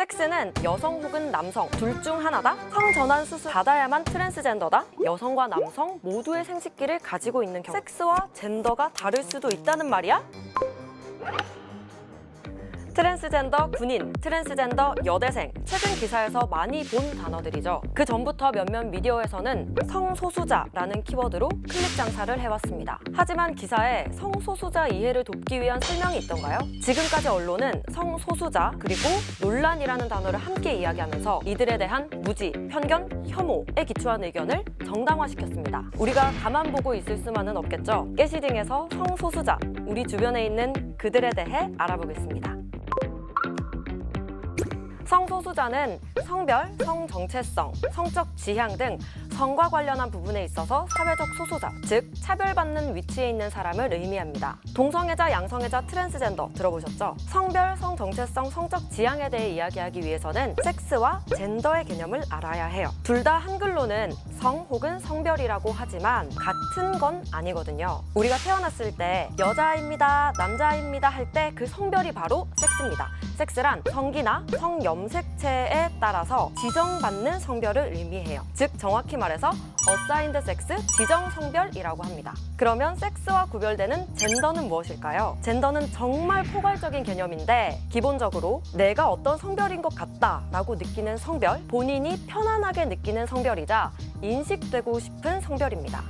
섹스는 여성 혹은 남성 둘 중 하나다? 성전환 수술 받아야만 트랜스젠더다? 여성과 남성 모두의 생식기를 가지고 있는 경우 섹스와 젠더가 다를 수도 있다는 말이야? 트랜스젠더 군인, 트랜스젠더 여대생 최근 기사에서 많이 본 단어들이죠. 그 전부터 몇몇 미디어에서는 성소수자라는 키워드로 클릭 장사를 해왔습니다. 하지만 기사에 성소수자 이해를 돕기 위한 설명이 있던가요? 지금까지 언론은 성소수자 그리고 논란이라는 단어를 함께 이야기하면서 이들에 대한 무지, 편견, 혐오에 기초한 의견을 정당화시켰습니다. 우리가 가만 보고 있을 수만은 없겠죠. 깨시딩에서 성소수자, 우리 주변에 있는 그들에 대해 알아보겠습니다. 성소수자는 성별, 성정체성, 성적 지향 등 성과 관련한 부분에 있어서 사회적 소수자, 즉 차별받는 위치에 있는 사람을 의미합니다. 동성애자, 양성애자, 트랜스젠더 들어보셨죠? 성별, 성정체성, 성적 지향에 대해 이야기하기 위해서는 섹스와 젠더의 개념을 알아야 해요. 둘 다 한글로는 성 혹은 성별이라고 하지만 같은 건 아니거든요. 우리가 태어났을 때 여자입니다, 남자입니다 할 때 그 성별이 바로 섹스입니다. 섹스란 성기나 성염색체에 따라서 지정받는 성별을 의미해요. 즉 정확히 말해서 어사인드 섹스 지정 성별이라고 합니다. 그러면 섹스와 구별되는 젠더는 무엇일까요? 젠더는 정말 포괄적인 개념인데 기본적으로 내가 어떤 성별인 것 같다라고 느끼는 성별, 본인이 편안하게 느끼는 성별이자 인식되고 싶은 성별입니다.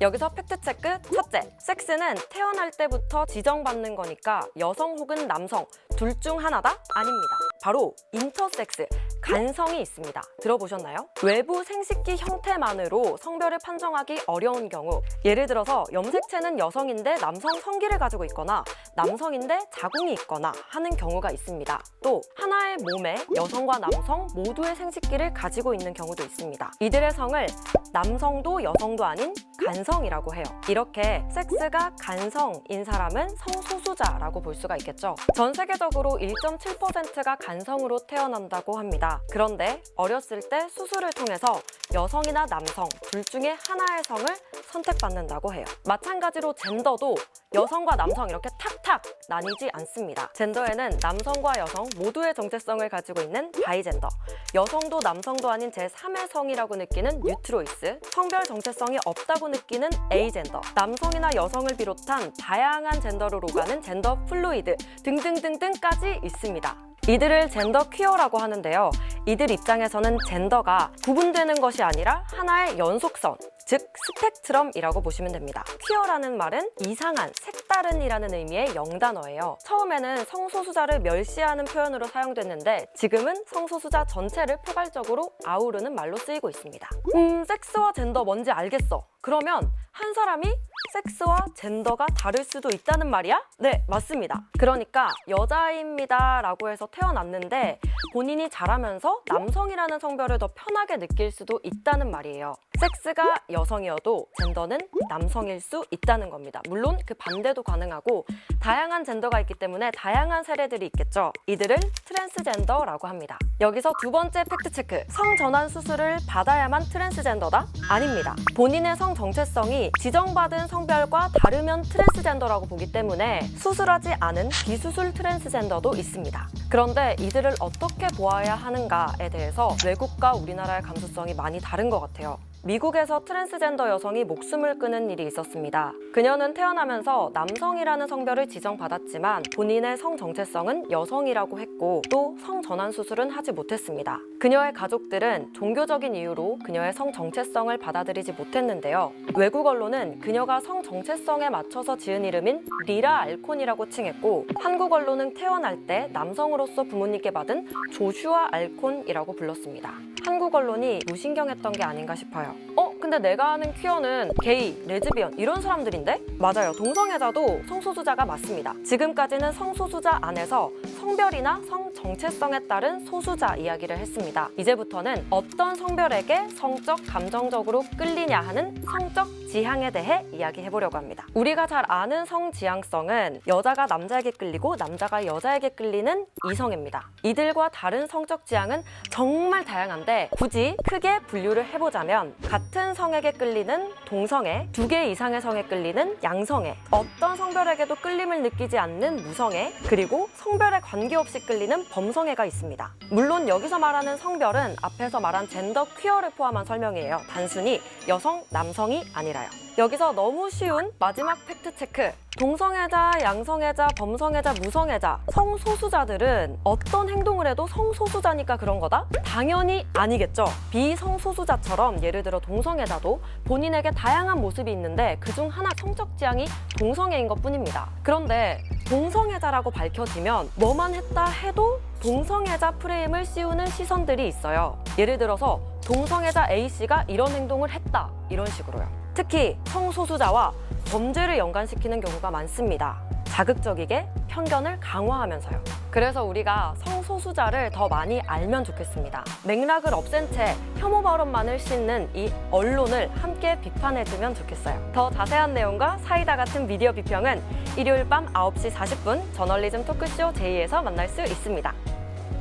여기서 팩트체크 첫째, 섹스는 태어날 때부터 지정받는 거니까 여성 혹은 남성 둘 중 하나다? 아닙니다. 바로 인터섹스, 간성이 있습니다. 들어보셨나요? 외부 생식기 형태만으로 성별을 판정하기 어려운 경우 예를 들어서 염색체는 여성인데 남성 성기를 가지고 있거나 남성인데 자궁이 있거나 하는 경우가 있습니다. 또 하나의 몸에 여성과 남성 모두의 생식기를 가지고 있는 경우도 있습니다. 이들의 성을 남성도 여성도 아닌 간성이라고 해요. 이렇게 섹스가 간성인 사람은 성소수자라고 볼 수가 있겠죠. 전 세계적으로 1.7%가 간성으로 태어난다고 합니다. 그런데 어렸을 때 수술을 통해서 여성이나 남성 둘 중에 하나의 성을 선택받는다고 해요. 마찬가지로 젠더도 여성과 남성 이렇게 탁탁 나뉘지 않습니다. 젠더에는 남성과 여성 모두의 정체성을 가지고 있는 바이젠더, 여성도 남성도 아닌 제3의 성이라고 느끼는 뉴트로이스, 성별 정체성이 없다고 느끼는 에이젠더, 남성이나 여성을 비롯한 다양한 젠더로 오가는 젠더 플루이드 등등등등까지 있습니다. 이들을 젠더 퀴어라고 하는데요. 이들 입장에서는 젠더가 구분되는 것이 아니라 하나의 연속선, 즉 스펙트럼이라고 보시면 됩니다. 퀴어라는 말은 이상한, 색다른이라는 의미의 영단어예요. 처음에는 성소수자를 멸시하는 표현으로 사용됐는데 지금은 성소수자 전체를 포괄적으로 아우르는 말로 쓰이고 있습니다. 음, 섹스와 젠더 뭔지 알겠어. 그러면 한 사람이 섹스와 젠더가 다를 수도 있다는 말이야? 네, 맞습니다. 그러니까 여자입니다 라고 해서 태어났는데 본인이 자라면서 남성이라는 성별을 더 편하게 느낄 수도 있다는 말이에요. 섹스가 여성이어도 젠더는 남성일 수 있다는 겁니다. 물론 그 반대도 가능하고 다양한 젠더가 있기 때문에 다양한 세례들이 있겠죠. 이들을 트랜스젠더라고 합니다. 여기서 두 번째 팩트체크. 성전환 수술을 받아야만 트랜스젠더다? 아닙니다. 본인의 성 정체성이 지정받은 성별과 다르면 트랜스젠더라고 보기 때문에 수술하지 않은 비수술 트랜스젠더도 있습니다. 그런데 이들을 어떻게 보아야 하는가에 대해서 외국과 우리나라의 감수성이 많이 다른 것 같아요. 미국에서 트랜스젠더 여성이 목숨을 끊은 일이 있었습니다. 그녀는 태어나면서 남성이라는 성별을 지정받았지만 본인의 성 정체성은 여성이라고 했고 또 성전환 수술은 하지 못했습니다. 그녀의 가족들은 종교적인 이유로 그녀의 성 정체성을 받아들이지 못했는데요. 외국 언론은 그녀가 성 정체성에 맞춰서 지은 이름인 리라 알콘이라고 칭했고 한국 언론은 태어날 때 남성으로서 부모님께 받은 조슈아 알콘이라고 불렀습니다. 한국 언론이 무신경했던 게 아닌가 싶어요. 어? 근데 내가 아는 퀴어는 게이, 레즈비언 이런 사람들인데? 맞아요. 동성애자도 성소수자가 맞습니다. 지금까지는 성소수자 안에서 성별이나 성 정체성에 따른 소수자 이야기를 했습니다. 이제부터는 어떤 성별에게 성적, 감정적으로 끌리냐 하는 성적 성 지향에 대해 이야기해 보려고 합니다. 우리가 잘 아는 성 지향성은 여자가 남자에게 끌리고 남자가 여자에게 끌리는 이성입니다. 이들과 다른 성적 지향은 정말 다양한데 굳이 크게 분류를 해보자면 같은 성에게 끌리는 동성애, 두 개 이상의 성에 끌리는 양성애, 어떤 성별에게도 끌림을 느끼지 않는 무성애, 그리고 성별에 관계없이 끌리는 범성애가 있습니다. 물론 여기서 말하는 성별은 앞에서 말한 젠더 퀴어를 포함한 설명이에요. 단순히 여성, 남성이 아니라요. 여기서 너무 쉬운 마지막 팩트 체크. 동성애자, 양성애자, 범성애자, 무성애자, 성소수자들은 어떤 행동을 해도 성소수자니까 그런 거다? 당연히 아니겠죠. 비성소수자처럼 예를 들어 동성애자도 본인에게 다양한 모습이 있는데 그중 하나 성적 지향이 동성애인 것 뿐입니다. 그런데 동성애자라고 밝혀지면 뭐만 했다 해도 동성애자 프레임을 씌우는 시선들이 있어요. 예를 들어서 동성애자 A씨가 이런 행동을 했다. 이런 식으로요. 특히 성소수자와 범죄를 연관시키는 경우가 많습니다. 자극적이게 편견을 강화하면서요. 그래서 우리가 성소수자를 더 많이 알면 좋겠습니다. 맥락을 없앤 채 혐오 발언만을 싣는 이 언론을 함께 비판해주면 좋겠어요. 더 자세한 내용과 사이다 같은 미디어 비평은 일요일 밤 9시 40분 저널리즘 토크쇼 제2에서 만날 수 있습니다.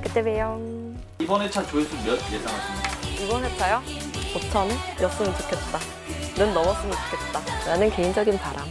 그때 봬요. 이번 회차 조회수 몇 예상하십니까? 이번 회차요? 5천이었으면 좋겠다. 는 넘었으면 좋겠다. 라는 개인적인 바람.